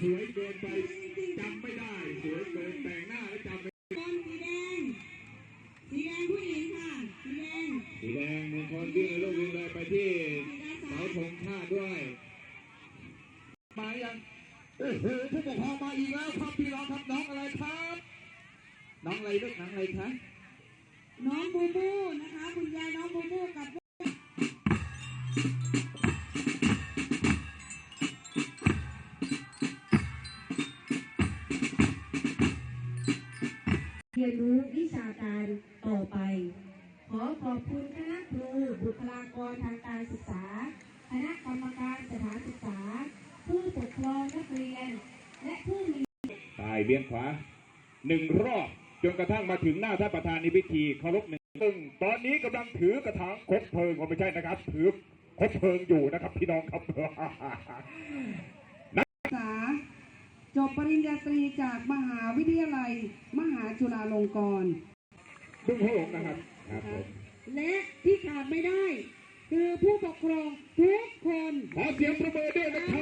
สวยเกินไปจำไม่ได้ สวยเกินแต่งหน้าแล้วจำไม่คนสีแดง สีแดงผู้หญิงค่ะ สีแดง สีแดงมงคลวิ่งเลยลูกวิ่งเลยไปที่เสาธงชาติด้วย มายังโอ้โหผู้ปกครองมาอีกแล้วครับพี่น้องครับน้องอะไรครับ น้องอะไรลูกน้องอะไรครับน้องบูบูนะคะ คุณยายน้องบูบูกับ ยนรู้วิชาการต่อไป ขอขอบคุณคณะครูบุคลากรทางการศึกษา คณะกรรมการสถานศึกษา ผู้ปกครองนักเรียน และผู้มีตายเบี้ยงขวาหนึ่งรอบจนกระทั่งมาถึงหน้าท่านประธานในพิธีเคารพหนึ่งซึ่งตอนนี้กำลังถือกระถางคบเพลิงก็ไม่ใช่นะครับ ถือคบเพลิงอยู่นะครับพี่น้องครับศึกษาจบปริญญาตรีจากมหาวิทยาลัย มหาจุฬาลงกรณ์ดุ้งโหงนะครับครับผมและที่ขาดไม่ได้ คือผู้ปกครองทุกคน ขอเสียงประเมินด้วยนะครับ